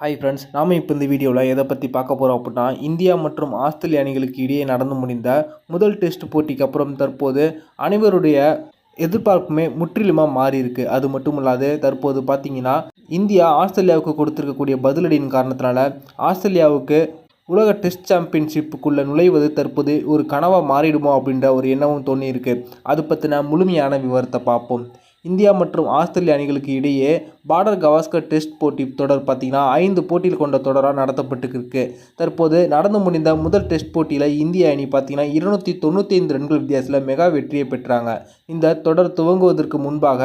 Hi friends நாம் இப்போ இந்த வீடியோவில் எதை பற்றி பார்க்க போகிறோம் அப்படின்னா இந்தியா மற்றும் ஆஸ்திரேலிய அணிகளுக்கு இடையே நடந்து முடிந்த முதல் டெஸ்ட் போட்டிக்கு அப்புறம் தற்போது அனைவருடைய எதிர்பார்ப்புமே முற்றிலுமாக மாறி இருக்கு அது மட்டும் இல்லாது தற்போது பார்த்தீங்கன்னா இந்தியா ஆஸ்திரேலியாவுக்கு கொடுத்துருக்கக்கூடிய பதிலடியின் காரணத்தினால ஆஸ்திரேலியாவுக்கு உலக டெஸ்ட் சாம்பியன்ஷிப்புக்குள்ளே நுழைவது தற்போது ஒரு கனவாக மாறிடுமோ அப்படின்ற ஒரு எண்ணமும் தோணியிருக்கு. அது பற்றின முழுமையான விவரத்தை பார்ப்போம். இந்தியா மற்றும் ஆஸ்திரேலிய அணிகளுக்கு இடையே பார்டர் கவாஸ்கர் டெஸ்ட் போட்டி தொடர் பார்த்தீங்கன்னா ஐந்து போட்டியில் கொண்ட தொடராக நடத்தப்பட்டுருக்கு. தற்போது நடந்து முடிந்த முதல் டெஸ்ட் போட்டியில் இந்திய அணி பார்த்தீங்கன்னா இருநூற்றி தொண்ணூற்றி ஐந்து ரன்கள் வித்தியாசத்தில் மெகா வெற்றியை பெற்றாங்க. இந்த தொடர் துவங்குவதற்கு முன்பாக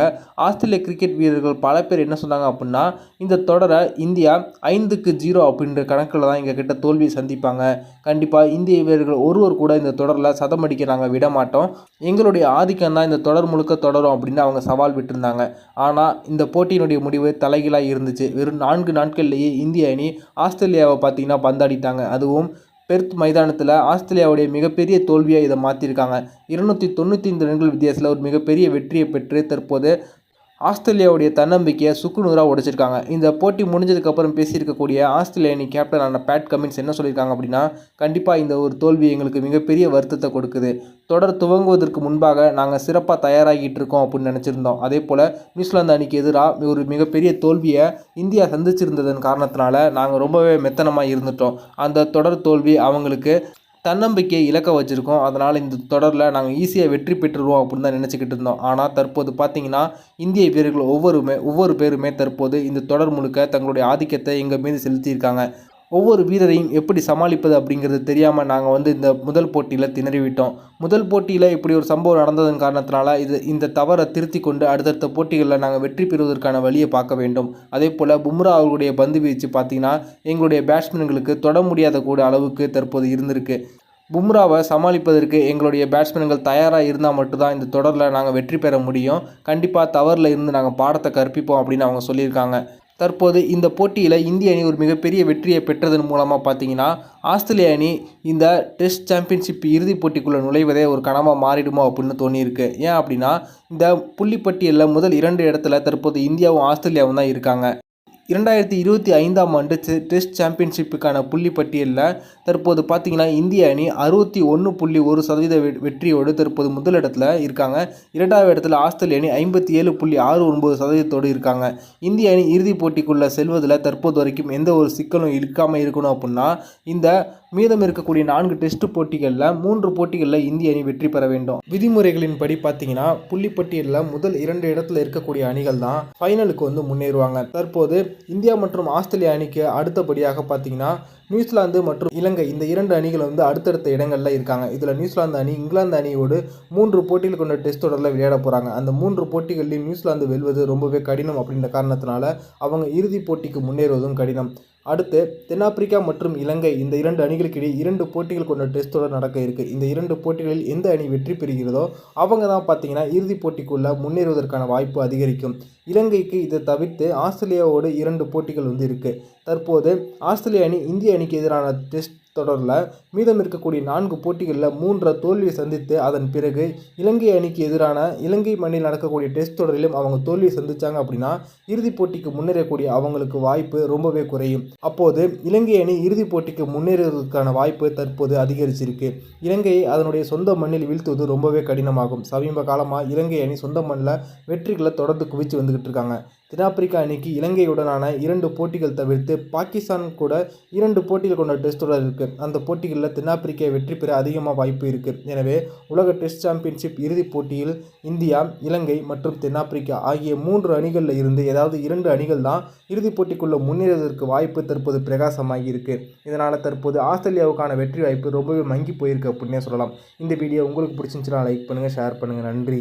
ஆஸ்திரேலிய கிரிக்கெட் வீரர்கள் பல பேர் என்ன சொன்னாங்க அப்படின்னா இந்த தொடரை இந்தியா ஐந்துக்கு ஜீரோ அப்படின்ற கணக்கில் தான் எங்கள் கிட்ட தோல்வியை சந்திப்பாங்க. கண்டிப்பாக இந்திய வீரர்கள் ஒருவர் கூட இந்த தொடரில் சதம் அடிக்க நாங்கள் விட மாட்டோம். எங்களுடைய ஆதிக்கம் தான் இந்த தொடர் முழுக்க தொடரும் அப்படின்னு அவங்க சவால் விட்டுருந்தாங்க. ஆனால் இந்த போட்டியினுடைய முடிவு தலைகீழாக இருந்துச்சு. வெறும் நான்கு நாட்கள்லேயே இந்திய அணி ஆஸ்திரேலியாவை பார்த்தீங்கன்னா பந்தாடிட்டாங்க. அதுவும் பெர்த் மைதானத்தில் ஆஸ்திரேலியாவுடைய மிகப்பெரிய தோல்வியாக இதை மாற்றிருக்காங்க இருநூற்றி தொண்ணூற்றி ஐந்து ரன்கள் வித்தியாசத்தில் ஒரு மிகப்பெரிய வெற்றியை பெற்று தற்போது ஆஸ்திரேலியாவுடைய தன்னம்பிக்கையை சுக்குநூறாக உடைச்சிருக்காங்க. இந்த போட்டி முடிஞ்சதுக்கப்புறம் பேசியிருக்கக்கூடிய ஆஸ்திரேலிய அணி கேப்டனான பேட் கமின்ஸ் என்ன சொல்லியிருக்காங்க அப்படின்னா கண்டிப்பாக இந்த ஒரு தோல்வி எங்களுக்கு மிகப்பெரிய வருத்தத்தை கொடுக்குது. தொடர் துவங்குவதற்கு முன்பாக நாங்கள் சிறப்பாக தயாராகிட்டு இருக்கோம் அப்படின்னு நினச்சிருந்தோம். அதே போல் நியூசிலாந்து அணிக்கு எதிராக ஒரு மிகப்பெரிய தோல்வியை இந்தியா சந்திச்சிருந்ததன் காரணத்தினால நாங்கள் ரொம்பவே மெத்தனமாக இருந்துட்டோம். அந்த தொடர் தோல்வி அவங்களுக்கு தன்னம்பிக்கையை இழக்க வச்சுருக்கோம். அதனால் இந்த தொடரில் நாங்கள் ஈஸியாக வெற்றி பெற்றுருவோம் அப்படின்னு தான் நினச்சிக்கிட்டு இருந்தோம். ஆனால் தற்போது பார்த்தீங்கன்னா இந்திய வீரர்கள் ஒவ்வொருமே ஒவ்வொரு பேருமே தற்போது இந்த தொடர் முழுக்க தங்களுடைய ஆதிக்கத்தை எங்கள் மீது செலுத்தியிருக்காங்க. ஒவ்வொரு வீரரையும் எப்படி சமாளிப்பது அப்படிங்கிறது தெரியாமல் நாங்கள் வந்து இந்த முதல் போட்டியில் திணறிவிட்டோம். முதல் போட்டியில் இப்படி ஒரு சம்பவம் நடந்ததன் காரணத்தினால இது இந்த தவறை திருத்தி கொண்டு அடுத்தடுத்த போட்டிகளில் நாங்கள் வெற்றி பெறுவதற்கான வழியை பார்க்க வேண்டும். அதே போல் பும்ரா அவர்களுடைய பந்து வீச்சு பார்த்தீங்கன்னா எங்களுடைய பேட்ஸ்மேன்களுக்கு தொட முடியாத கூட அளவுக்கு தற்போது இருந்திருக்கு. பும்ராவை சமாளிப்பதற்கு எங்களுடைய பேட்ஸ்மேன்கள் தயாராக இருந்தால் மட்டும்தான் இந்த தொடரில் நாங்கள் வெற்றி பெற முடியும். கண்டிப்பாக தவறில் இருந்து நாங்கள் பாடத்தை கற்பிப்போம் அப்படின்னு அவங்க சொல்லியிருக்காங்க. தற்போது இந்த போட்டியில் இந்திய அணி ஒரு மிகப்பெரிய வெற்றியை பெற்றதன் மூலமாக பார்த்தீங்கன்னா ஆஸ்திரேலிய அணி இந்த டெஸ்ட் சாம்பியன்ஷிப் இறுதிப் போட்டிக்குள்ளே நுழைவதே ஒரு கனவாக மாறிடுமோ அப்படின்னு தோணியிருக்கு. ஏன் அப்படின்னா இந்த புள்ளிப்பட்டியலில் முதல் இரண்டு இடத்துல தற்போது இந்தியாவும் ஆஸ்திரேலியாவும் தான் இருக்காங்க. இரண்டாயிரத்தி இருபத்தி ஐந்தாம் ஆண்டு டெஸ்ட் சாம்பியன்ஷிப்புக்கான புள்ளி பட்டியலில் தற்போது பார்த்தீங்கன்னா இந்திய அணி அறுபத்தி ஒன்று புள்ளி ஒரு சதவீத வெற்றியோடு தற்போது முதலிடத்தில் இருக்காங்க. இரண்டாவது இடத்துல ஆஸ்திரேலிய அணி ஐம்பத்தி ஏழு புள்ளி ஆறு ஒன்பது சதவீதத்தோடு இருக்காங்க. இந்திய அணி இறுதிப் போட்டிக்குள்ளே செல்வதில் தற்போது வரைக்கும் எந்த ஒரு சிக்கலும் இருக்காமல் இருக்கணும் அப்படின்னா இந்த மீதம் இருக்கக்கூடிய நான்கு டெஸ்ட் போட்டிகளில் மூன்று போட்டிகளில் இந்திய அணி வெற்றி பெற வேண்டும். விதிமுறைகளின் படி பார்த்தீங்கன்னா புள்ளிப்பட்டியலில் முதல் இரண்டு இடத்துல இருக்கக்கூடிய அணிகள் தான் ஃபைனலுக்கு வந்து முன்னேறுவாங்க. தற்போது இந்தியா மற்றும் ஆஸ்திரேலியா அணிக்கு அடுத்தபடியாக பார்த்தீங்கன்னா நியூசிலாந்து மற்றும் இலங்கை இந்த இரண்டு அணிகள் வந்து அடுத்தடுத்த இடங்களில் இருக்காங்க. இதில் நியூசிலாந்து அணி இங்கிலாந்து அணியோடு மூன்று போட்டிகள் கொண்ட டெஸ்ட் தொடரில் விளையாட போகிறாங்க அந்த மூன்று போட்டிகளில் நியூசிலாந்து வெல்வது ரொம்பவே கடினம் அப்படின்ற காரணத்தினால அவங்க இறுதிப் போட்டிக்கு முன்னேறுவதும் கடினம். அடுத்து தென்னாப்பிரிக்கா மற்றும் இலங்கை. இந்த இரண்டு அணிகளுக்கு இடையே இரண்டு போட்டிகள் கொண்ட டெஸ்ட் தொடர் நடக்க இருக்குது இந்த இரண்டு போட்டிகளில் எந்த அணி வெற்றி பெறுகிறதோ அவங்க தான் பார்த்தீங்கன்னா இறுதிப் போட்டிக்குள்ளே முன்னேறுவதற்கான வாய்ப்பு அதிகரிக்கும். இலங்கைக்கு இதை தவிர்த்து ஆஸ்திரேலியாவோடு இரண்டு போட்டிகள் வந்து இருக்குது தற்போது ஆஸ்திரேலிய அணி இந்திய அணிக்கு எதிரான டெஸ்ட் தொடரில் மீதம் இருக்கக்கூடிய நான்கு போட்டிகளில் மூன்றை தோல்வியை சந்தித்து அதன் பிறகு இலங்கை அணிக்கு எதிரான இலங்கை மண்ணில் நடக்கக்கூடிய டெஸ்ட் தொடரிலும் அவங்க தோல்வியை சந்தித்தாங்க அப்படின்னா இறுதிப் போட்டிக்கு முன்னேறக்கூடிய அவங்களுக்கு வாய்ப்பு ரொம்பவே குறையும். அப்போது இலங்கை அணி இறுதிப் போட்டிக்கு முன்னேறுவதற்கான வாய்ப்பு தற்போது அதிகரிச்சிருக்கு. இலங்கையை அதனுடைய சொந்த மண்ணில் வீழ்த்துவது ரொம்பவே கடினமாகும். சமீப காலமாக இலங்கை அணி சொந்த மண்ணில் வெற்றிகளை தொடர்ந்து குவித்து வந்துக்கிட்டு இருக்காங்க. தென்னாப்பிரிக்கா அணிக்கு இலங்கையுடனான இரண்டு போட்டிகள் தவிர்த்து பாகிஸ்தான் கூட இரண்டு போட்டிகள் கொண்ட டெஸ்ட் தொடர் இருக்குது அந்த போட்டிகளில் தென்னாப்பிரிக்கா வெற்றி பெற அதிகமாக வாய்ப்பு இருக்குது எனவே உலக டெஸ்ட் சாம்பியன்ஷிப் இறுதிப் போட்டியில் இந்தியா இலங்கை மற்றும் தென்னாப்பிரிக்கா ஆகிய மூன்று அணிகளில் இருந்து ஏதாவது இரண்டு அணிகள் தான் இறுதிப் போட்டிக்குள்ளே முன்னேறுவதற்கு வாய்ப்பு தற்போது பிரகாசமாகி இருக்குது இதனால் தற்போது ஆஸ்திரேலியாவுக்கான வெற்றி வாய்ப்பு ரொம்பவே மங்கி போயிருக்கு அப்படின்னே சொல்லலாம். இந்த வீடியோ உங்களுக்கு பிடிச்சிருந்துச்சுன்னா லைக் பண்ணுங்கள் ஷேர் பண்ணுங்கள் நன்றி.